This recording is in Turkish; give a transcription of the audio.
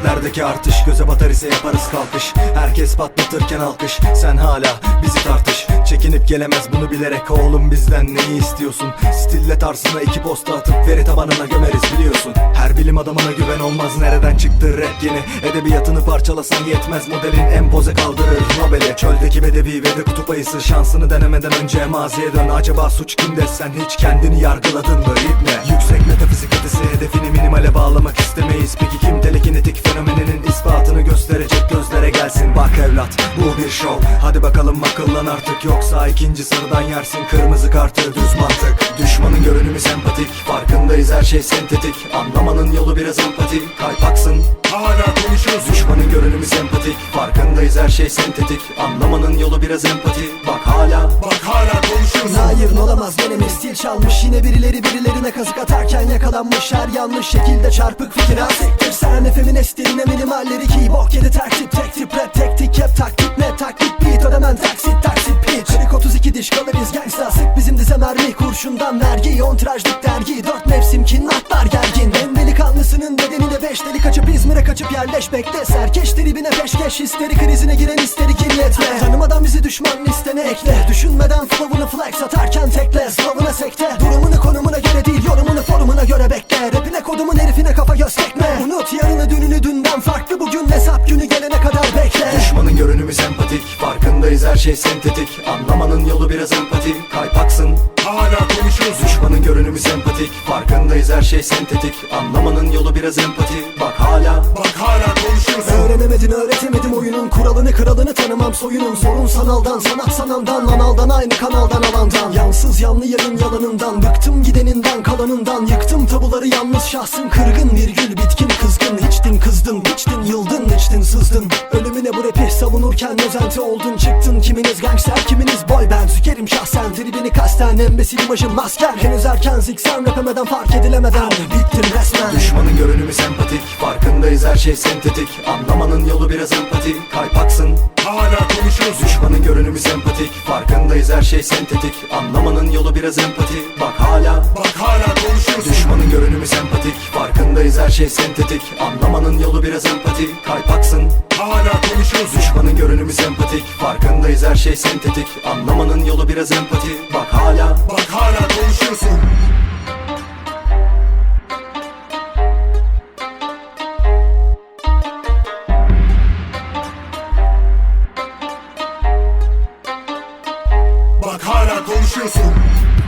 Ücretlerdeki artış Göze batar ise yaparız kalkış. Herkes patlatırken alkış Sen hala bizi tartış. Çekinip gelemez bunu bilerek. Oğlum bizden neyi istiyorsun? Stille tarzına iki posta atıp veri tabanına gömeriz biliyorsun. Her bilim adamına güven olmaz Nereden çıktı rap yeni? Edebiyatını parçalasan yetmez Modelin empoze kaldırır Nobel'e Çöldeki bedevi ve de kutup ayısı Şansını denemeden önce maziye dön. Acaba suç kimde? Sen hiç kendini yargıladın mı? İbne? Yüksek metafizik ötesi hedefini minimale bağlamak istemeyiz. Peki kim telekinetik fenomeninin gösterecek gözlere gelsin. Bak evlat bu bir şov. Hadi bakalım akıllan artık. Yoksa ikinci sarıdan yersin. Kırmızı kartı düz mantık. Düşmanın görünümü sempatik. Farkındayız her şey sentetik. Anlamanın yolu biraz empati Kaypaksın Hala Farkındayız her şey sentetik. Anlamanın yolu biraz empati. Bak hala Bak hala konuşuyorsun Hayır olamaz. Gene stil çalmış. Yine birileri birilerine kazık atarken yakalanmış. Her yanlış şekilde çarpık fikir. Siktir. Sen efemin estiline minimalleri ki Bok yedi tertip tek tip rap tektik hep taktik ne taklit beat ödemen taksit taksit pitch. Kırık 32 diş kalırız gangsta. Sık bizim dize mermi Kurşundan vergi. On tirajlık dergi. Dört mevsim kinnatlar gergin kaçıp yerleş bekle Serkeş tribine peşkeş histeri krizine giren histeri kirletme Tanımadan bizi düşman listene ekle. Düşünmeden flow'unu flex atarken tekle. Slovuna sekte. Durumunu konumuna göre değil yorumunu forumuna göre bekle. Rapine kodumun herifine kafa göz tekme. Unut yarını dününü dünden farklı. Bugün hesap günü gelene kadar bekle. Düşmanın görünümü sempatik. Farkındayız her şey sentetik. Anlamanın yolu biraz empati Kaypaksın Hala konuşuyorsun Düşmanın görünümü sempatik Farkındayız her şey sentetik. Anlamanın yolu biraz empati. Bak hala Bak hala konuşuyorsun Öğrenemedin öğretemedim oyunun kuralını kralını tanımam soyunun. Sorun sanaldan sanat sanandan analdan aynı kanaldan alandan. Yansız yanlı yayın yalanından Bıktım gideninden kalanından. Yıktım tabuları yalnız şahsın kırgın Virgül bitkin kızgın. İçtin kızdın Biçtin yıldın içtin sızdın. Ölümüne bu rapi savunurken özenti oldun Çıktın. Kiminiz gangster kiminiz boy ben Sükerim şahsen. Tribini kasten Embesil imajım masker. Henüz erken ziksen rapemeden fark edilemeden. Bittim resmen. Düşmanın görünümü sempatik. Farkındayız her şey sentetik. Anlamanın yolu biraz empati Kaypaksın. Hala Farkındayız her şey sentetik. Anlamanın yolu biraz empati. Bak hala Bak hala konuşuyorsun. Düşmanın görünümü sempatik. Farkındayız her şey sentetik. Anlamanın yolu biraz empati. Kaypaksın Hala konuşuyorsun. Düşmanın görünümü sempatik. Farkındayız her şey sentetik. Anlamanın yolu biraz empati. Bak hala. Bak hala konuşuyorsun shizzle.